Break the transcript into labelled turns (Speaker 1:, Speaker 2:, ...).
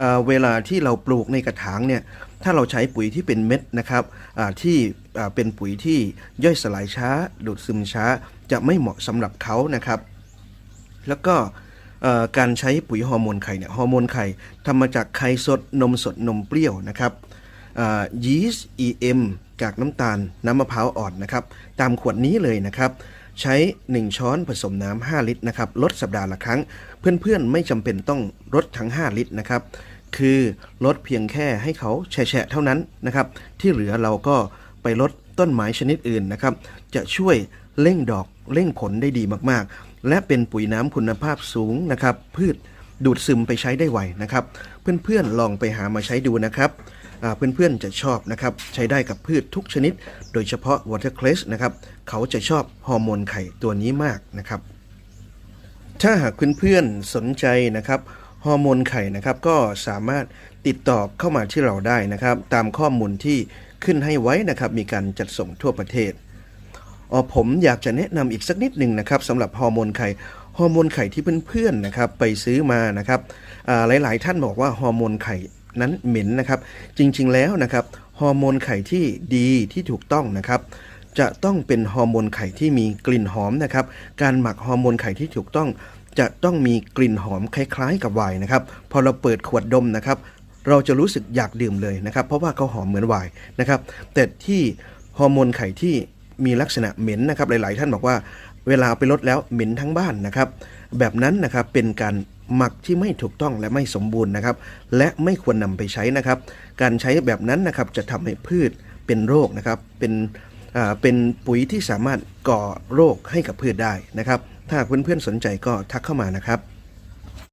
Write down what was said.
Speaker 1: เเวลาที่เราปลูกในกระถางเนี่ยถ้าเราใช้ปุ๋ยที่เป็นเม็ดนะครับที่เป็นปุ๋ยที่ย่อยสลายช้า ดูดซึมช้า จะไม่เหมาะสำหรับเขานะครับ แล้วก็การใช้ปุ๋ยฮอร์โมนไข่เนี่ยฮอร์โมนไข่ทำมาจากไข่สดนมสดนมเปรี้ยวนะครับยีสต์ EM กากน้ำตาลน้ำมะพร้าวอ่อนนะครับ ตามขวดนี้เลยนะครับ ใช้ 1 ช้อนผสมน้ำ 5 ลิตรนะครับลดสัปดาห์ละครั้ง เพื่อนๆ ไม่จำเป็นต้องลดทั้ง 5 ลิตรนะครับ คือลดเพียงแค่ให้เขาแฉะๆเท่านั้นนะครับ ที่เหลือเราก็ไปลดต้นไม้ชนิดอื่นนะครับ จะช่วยเร่งดอกเร่งผลได้ดีมากๆ และเป็นปุ๋ยน้ำคุณภาพสูงนะครับ พืชดูดซึมไปใช้ได้ไวนะครับ เพื่อนๆลองไปหามาใช้ดูนะครับ เพื่อนๆจะชอบนะครับใช้ได้กับพืชทุกชนิด โดยเฉพาะ watercress นะครับเขาจะชอบฮอร์โมนไข่ตัวนี้มากนะครับ ถ้าหากเพื่อนๆสนใจนะครับฮอร์โมนไข่นะครับก็สามารถติดต่อเข้ามาที่เราได้นะครับ ตามข้อมูลที่ขึ้นให้ไว้นะครับมีการจัดส่งทั่วประเทศออผมอยากจะแนะนำอีกสักนิดหนึ่งนะครับสำหรับฮอร์โมนไข่ฮอร์โมนไข่ที่เพื่อนๆนะครับไปซื้อมานะครับหลายๆ ท่านบอกว่าฮอร์โมนไข่ นั้นเหม็นนะครับ จริงๆแล้วนะครับฮอร์โมนไข่ที่ดีที่ถูกต้องนะครับจะต้องเป็นฮอร์โมนไข่ที่มีกลิ่นหอมนะครับ การหมักฮอร์โมนไข่ที่ถูกต้อง จะต้องมีกลิ่นหอมคล้ายๆ กับไวน์นะครับ พอเราเปิดขวดดมนะครับ เราจะรู้สึกอยากดื่มเลยนะครับ เพราะว่าเขาหอมเหมือนไวน์นะครับ แต่ที่ฮอร์โมนไข่ที่มีลักษณะเหม็นนะครับ หลายๆ ท่านบอกว่า เวลาเอาไปลดแล้วเหม็นทั้งบ้านนะครับ แบบนั้นนะครับเป็นการ หมักที่ไม่ถูกต้องและไม่สมบูรณ์นะครับ และไม่ควรนำไปใช้นะครับ การใช้แบบนั้นนะครับจะทำให้พืชเป็นโรคนะครับ เป็นเป็นปุ๋ยที่สามารถก่อโรคให้กับพืชได้นะครับ ถ้าเพื่อนๆสนใจก็ทักเข้ามานะครับ